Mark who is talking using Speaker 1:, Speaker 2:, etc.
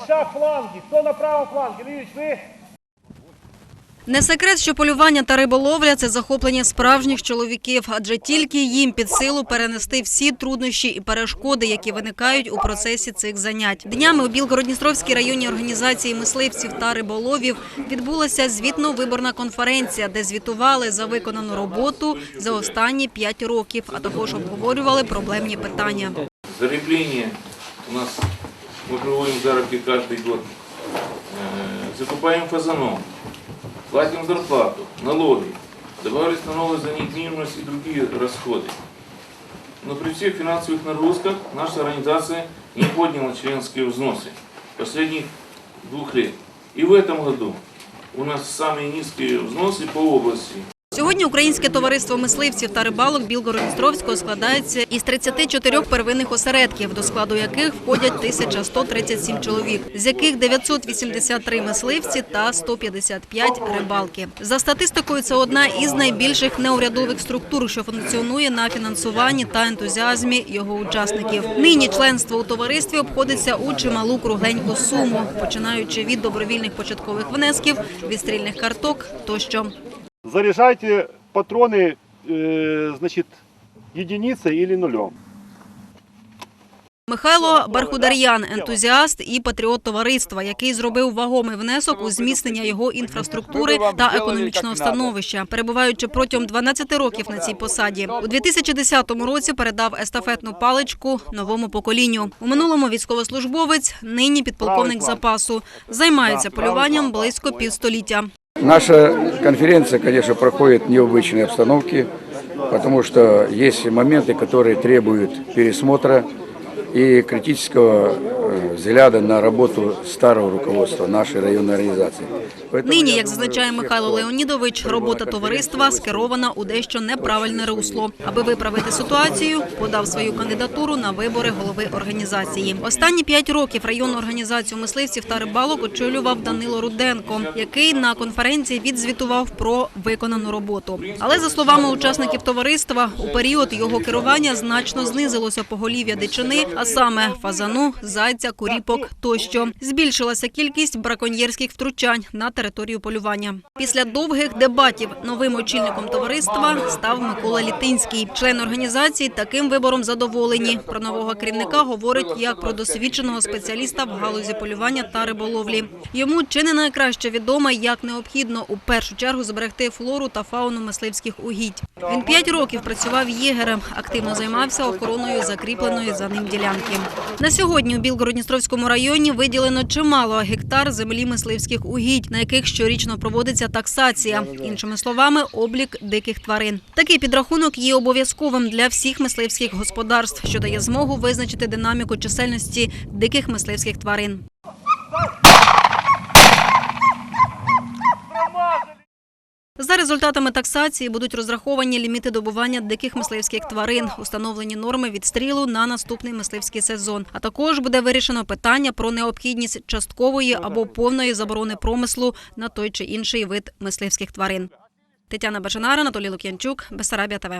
Speaker 1: лише фланги? Хто на правому флангі? Львович, ви?
Speaker 2: Не секрет, що полювання та риболовля це захоплення справжніх чоловіків, адже тільки їм під силу перенести всі труднощі і перешкоди, які виникають у процесі цих занять. Днями у Білгородністровській районній організації мисливців та риболовів відбулася звітно-виборна конференція, де звітували за виконану роботу за останні п'ять років, а також обговорювали проблемні питання.
Speaker 3: Заребление у нас, мы проводим заработки каждый год. Э, Закупаем фазанов, платим зарплату, налоги, добавились на налоги за недвижимость и другие расходы. Но при всех финансовых нагрузках наша организация не подняла членские взносы последних двух лет. И в этом году у нас самые низкие взносы по области.
Speaker 2: Сьогодні Українське товариство мисливців та рибалок Білгород-Дністровського складається із 34 первинних осередків, до складу яких входять 1137 чоловік, з яких 983 мисливці та 155 рибалки. За статистикою, це одна із найбільших неурядових структур, що функціонує на фінансуванні та ентузіазмі його учасників. Нині членство у товаристві обходиться у чималу кругленьку суму, починаючи від добровільних початкових внесків, відстрільних карток тощо.
Speaker 1: Заряжайте патроны, э, значит, единицей или нулем.
Speaker 2: Михайло Бархудар'ян, ентузіаст і патріот товариства, який зробив вагомий внесок у зміцнення його інфраструктури та економічного становища, перебуваючи протягом 12 років на цій посаді. У 2010 році передав естафетну паличку новому поколінню. У минулому військовослужбовець, нині підполковник запасу, займається полюванням близько півстоліття.
Speaker 4: Наша конференция, конечно, проходит в необычной обстановке, потому что есть моменты, которые требуют пересмотра и критического э, взгляда на работу старого руководства нашей районной организации.
Speaker 2: Нині, як зазначає Михайло Леонідович, робота товариства скерована у дещо неправильне русло. Аби виправити ситуацію, подав свою кандидатуру на вибори голови організації. Останні п'ять років районну організацію мисливців та рибалок очолював Данило Руденко, який на конференції відзвітував про виконану роботу. Але за словами учасників товариства, у період його керування значно знизилося поголів'я дичини, а саме фазану, зайця, куріпок тощо. Збільшилася кількість браконьєрських втручань на територію полювання. Після довгих дебатів новим очільником товариства став Микола Літинський. Член організації таким вибором задоволені. Про нового керівника говорить як про досвідченого спеціаліста в галузі полювання та риболовлі. Йому чи не найкраще відомо, як необхідно у першу чергу зберегти флору та фауну мисливських угідь. Він п'ять років працював єгерем, активно займався охороною закріпленої за ним ділянки. На сьогодні у Білгородністровському районі виділено чимало гектар землі мисливських угідь, на яких щорічно проводиться таксація. Іншими словами, облік диких тварин. Такий підрахунок є обов'язковим для всіх мисливських господарств, що дає змогу визначити динаміку чисельності диких мисливських тварин. За результатами таксації будуть розраховані ліміти добування диких мисливських тварин, установлені норми відстрілу на наступний мисливський сезон. А також буде вирішено питання про необхідність часткової або повної заборони промислу на той чи інший вид мисливських тварин. Тетяна Бажанара, Анатолій Лук'янчук, Бесарабія ТВ.